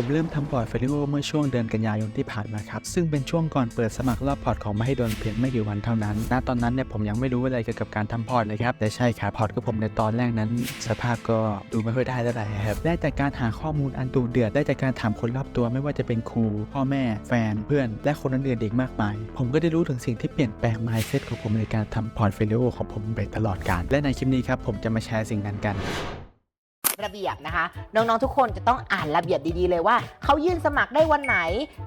ผมเริ่มทำพอร์ตโฟลิโอเมื่อช่วงเดือนกันยายนที่ผ่านมาครับ ซึ่งเป็นช่วงก่อนเปิดสมัครรอบพอร์ตของมหิดลเพียงไม่กี่วันเท่านั้น ณ ตอนนั้นเนี่ยผมยังไม่รู้อะไรเกี่ยวกับการทำพอร์ตเลยครับ แต่ใช่ครับพอร์ตของผมในตอนแรกนั้น สภาพก็ดูไม่ค่อยได้เท่าไหร่ครับ ได้จากการหาข้อมูลอันดุเดือด ได้จากการถามคนรอบตัวไม่ว่าจะเป็นครู พ่อแม่ แฟน เพื่อน และคนอื่นๆอีกมากมาย ผมก็ได้รู้ถึงสิ่งที่เปลี่ยนแปลง mindset ของผมในการทำพอร์ตโฟลิโอของผมไปตลอดกาล และในคลิปนี้ครับผมจะมาแชร์สิ่งนั้นกัน ระเบียบนะคะ น้องๆทุกคนจะต้องอ่านระเบียบดีๆเลยว่าเขายื่นสมัครได้วันไหน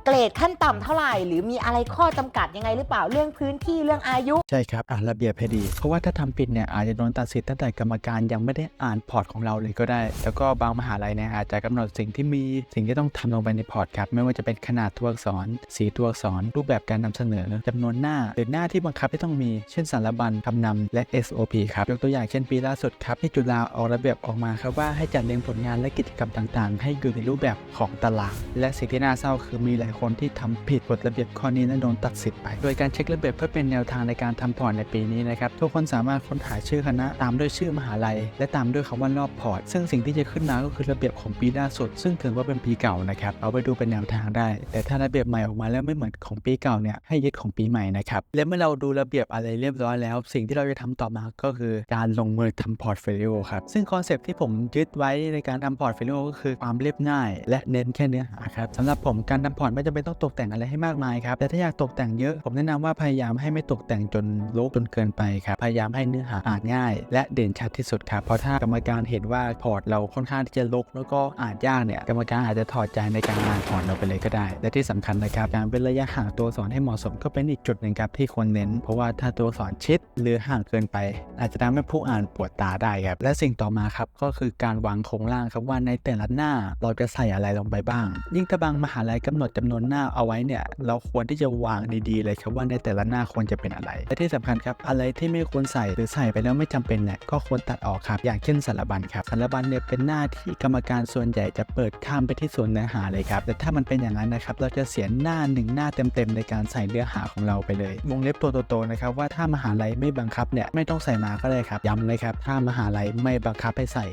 เกรดขั้นต่ำเท่าไหร่ หรือมีอะไรข้อจำกัดยังไงหรือเปล่าเรื่องพื้นที่เรื่องอายุ ใช่ครับ อ่านระเบียบให้ดี เพราะว่าถ้าทำผิดเนี่ยอาจจะโดนตัดสิทธิ์ตั้งแต่กรรมการยังไม่ได้อ่านพอร์ตของเราเลยก็ได้ แล้วก็บางมหาลัยเนี่ยอาจจะกำหนดสิ่งที่มีสิ่งที่ต้องทำลงไปในพอร์ตครับไม่ว่าจะเป็นขนาดตัวอักษร สีตัวอักษร รูปแบบการนำเสนอจำนวนหน้า หรือหน้าที่บังคับที่ต้องมี เช่นสารบัญคำนำและ SOP ครับยกตัวอย่างเช่นปีล่าสุดครับที่จุฬาออกระเบียบออกมาครับว่าให้จัดเรียงผลงานและกิจกรรมต่างๆ ให้อยู่ในรูปแบบของตาราง และสิ่งที่น่าเศร้าคือมีหลายคนที่ทำผิดกฎระเบียบข้อนี้และโดนตัดสิทธิ์ไป โดยการเช็คระเบียบเพื่อเป็นแนวทางในการทำพอร์ตในปีนี้นะครับทุกคนสามารถค้นหาชื่อคณะตามด้วยชื่อมหาลัย และตามด้วยคำว่ารอบพอร์ต ซึ่งสิ่งที่จะขึ้นมาก็คือระเบียบของปีล่าสุด ซึ่งถือว่าเป็นปีเก่านะครับเอาไปดูเป็นแนวทางได้ แต่ถ้าระเบียบใหม่ออกมาแล้วไม่เหมือนของปีเก่าเนี่ยให้ยึดของปีใหม่นะครับและเมื่อเราดูระเบียบอะไรเรียบร้อยแล้ว สิ่งที่เราจะทำต่อมาก็คือการลงมือทำพอร์ตโฟลิโอครับซึ่งคอนเซปที่ผมยึดไว้ในการทำพอร์ตโฟลิโอก็คือความเรียบง่าย และเน้นแค่เนื้อหาครับสำหรับผมการทำพอร์ตไม่จำเป็นต้องตกแต่งอะไรให้มากมายครับแต่ถ้าอยากตกแต่งเยอะผมแนะนำว่าพยายามให้ไม่ตกแต่งจนรกจนเกินไปครับพยายามให้เนื้อหาอ่านง่าย และเด่นชัดที่สุดครับเพราะถ้ากรรมการเห็นว่าพอร์ตเราค่อนข้างที่จะรกแล้วก็อ่านยากเนี่ยกรรมการอาจจะถอดใจในการอ่านพอร์ตเราไปเลยก็ได้ และที่สำคัญนะครับการเป็นระยะห่างตัวอักษรให้เหมาะสมก็เป็นอีกจุดหนึ่งครับที่ควรเน้น เพราะว่าถ้าตัวอักษรชิดหรือห่างเกินไป อาจจะทำให้ผู้อ่านปวดตาได้ครับและสิ่งต่อมาครับก็คือการวางโครงร่างครับว่าในแต่ละหน้าเราจะใส่อะไรลงไปบ้าง ยิ่งถ้าบางมหาลัยกำหนดจำนวนหน้าเอาไว้เนี่ยเราควรที่จะวางดีๆเลยครับว่าในแต่ละหน้าควรจะเป็นอะไรและที่สำคัญครับอะไรที่ไม่ควรใส่หรือใส่ไปแล้วไม่จำเป็นเนี่ยก็ควรตัดออกครับอย่างเช่นสารบัญครับสารบัญเนี่ยเป็นหน้าที่กรรมการส่วนใหญ่จะเปิดข้ามไปที่ส่วนเนื้อหาเลยครับแต่ถ้ามันเป็นอย่างนั้นนะครับเราจะเสียหน้าหนึ่งหน้าเต็มๆในการใส่เนื้อหาของเราไปเลยวงเล็บตัวโตๆนะครับว่าถ้ามหาลัยไม่บังคับเนี่ยไม่ต้องใส่มาก็ได้ครับย้ำเลยครับถ้ามหาลัยไม่บังคับให้ใส่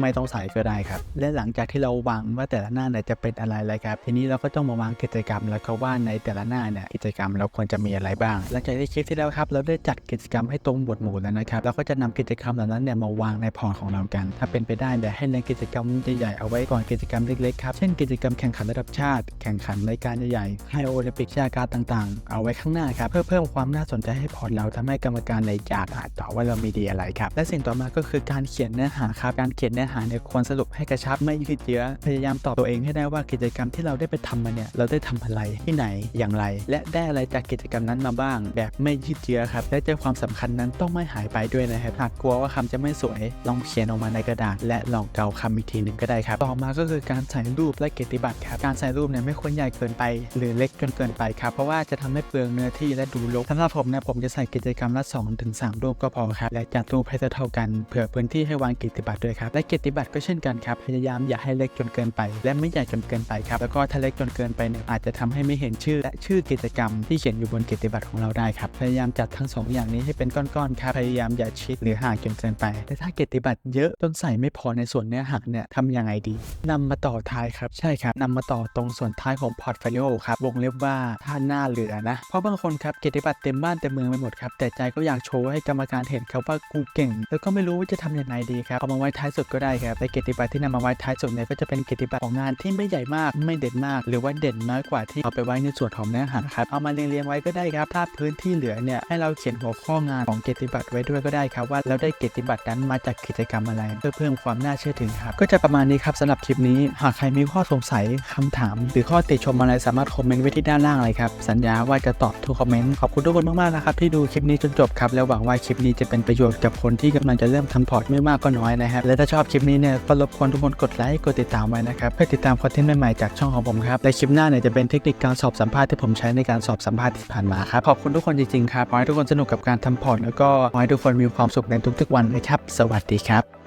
ไม่ต้องใส่ก็ได้ครับ และหลังจากที่เราวางว่าแต่ละหน้าเนี่ยจะเป็นอะไรเลยครับ ทีนี้เราก็ต้องมาวางกิจกรรมแล้วก็ว่าในแต่ละหน้าเนี่ยกิจกรรมเราควรจะมีอะไรบ้าง หลังจากที่คลิปที่แล้วครับเราได้จัดกิจกรรมให้ตรงหมวดหมู่แล้วนะครับเราก็จะนำกิจกรรมเหล่านั้นเนี่ยมาวางในพอร์ตของเรากัน ถ้าเป็นไปได้เนี่ยให้เล็งกิจกรรมใหญ่ๆเอาไว้ก่อนกิจกรรมเล็กๆครับเช่นกิจกรรมแข่งขันระดับชาติ แข่งขันรายการใหญ่ๆให้โอลิมปิกชาการต่างๆ เอาไว้ข้างหน้าครับเพื่อเพิ่มความน่าสนใจให้พอร์ตเราทำให้กรรมการในอยากอ่านต่อว่าเรามีดีอะไรครับและสิ่งต่อมาก็คือการเขียนเนื้อหาครับการเขียนเนื้อหาเนี่ยควรสรุปให้กระชับไม่ยืดเยื้อพยายามตอบตัวเองให้ได้ว่ากิจกรรมที่เราได้ไปทำมาเนี่ยเราได้ทำอะไรที่ไหนอย่างไร และได้อะไรจากกิจกรรมนั้นมาบ้าง แบบไม่ยืดเยื้อครับและใจความสำคัญนั้นต้องไม่หายไปด้วยนะครับหากกลัวว่าคำจะไม่สวยลองเขียนออกมาในกระดาษ และลองเกาคำอีกทีหนึ่งก็ได้ครับต่อมาก็คือการใส่รูปและเกียรติบัตรครับการใส่รูปเนี่ยไม่ควรใหญ่เกินไป หรือเล็กจนเกินไปครับเพราะว่าจะทำให้เปลืองเนื้อที่และดูรกสำหรับผมเนี่ยผมจะใส่กิจกรรมละ2-3ถึง3รูปก็พอครับและจัดรูปให้เท่ากันเผื่อพื้นที่ให้วางกียรติบัตรด้วยครับและเกียรติบัตรก็เช่นกันครับพยายามอย่าให้เล็กจนเกินไป และไม่ใหญ่จนเกินไปครับแล้วก็ถ้าเล็กจนเกินไปเนี่ยอาจจะทำให้ไม่เห็นชื่อและชื่อกิจกรรมที่เขียนอยู่บนเกียรติบัตรของเราได้ครับพยายามจัดทั้งสองอย่างนี้ให้เป็นก้อนๆครับพยายามอย่าชิดหรือห่างจนเกินไปแต่ถ้าเกียรติบัตรเยอะจนใส่ไม่พอในส่วนเนื้อหาเนี่ยทำยังไงดีนำมาต่อท้ายครับใช่ครับนำมาต่อตรงส่วนท้ายของพอร์ตโฟลิโอครับวงเล็บว่าถ้าหน้าเหลือนะเพราะบางคนครับเกียรติบัตรเต็มบ้านเต็มเมืองไปหมดครับแต่ใจก็อยากโชว์ให้กรรมการเห็นครับว่ากูเก่ง แล้วก็ไม่รู้ว่าจะทำยังไงดีครับเอามาไว้ท้ายสุดกได้ครับแต่เกียรติบัตรที่นำมาไว้ท้ายสุดเนี่ยก็จะเป็นเกียรติบัตรของงานที่ไม่ใหญ่มากไม่เด่นมาก หรือว่าเด่นน้อยกว่าที่เอาไปไว้ในส่วนของเนื้อหาครับเอามาเรียงๆไว้ก็ได้ครับถ้าพื้นที่เหลือเนี่ยให้เราเขียนหัวข้องานของเกียรติบัตรไว้ด้วยก็ได้ครับว่าเราได้เกียรติบัตรนั้นมาจากกิจกรรมอะไร เพื่อเพิ่มความน่าเชื่อถือครับก็จะประมาณนี้ครับสำหรับคลิปนี้หากใครมีข้อสงสัยคำถาม หรือข้อติชมอะไรสามารถคอมเมนต์ไว้ที่ด้านล่างเลยครับสัญญาว่าจะตอบทุกคอมเมนต์ขอบคุณทุกคนมากๆนะครับที่ดูคลิปนี้จนจบครับแล้วหวังว่าคลิปนี้จะเป็นประโยชน์กับคนที่กำลังจะเริ่มทำพอร์ตไม่มากก็น้อยนะครับและถ้าชอบคลิปนี้เนี่ยก็รบกวนทุกคนกดไลค์กดติดตามไว้นะครับเพื่อติดตามคอนเทนต์ใหม่ๆจากช่องของผมครับและคลิปหน้าเนี่ยจะเป็นเทคนิคการสอบสัมภาษณ์ที่ผมใช้ในการสอบสัมภาษณ์ที่ผ่านมาครับขอบคุณทุกคนจริงๆครับขอให้ทุกคนสนุกกับการทำพอร์ตแล้วก็ขอให้ทุกคนมีความสุขในทุกๆวันนะครับ สวัสดีครับ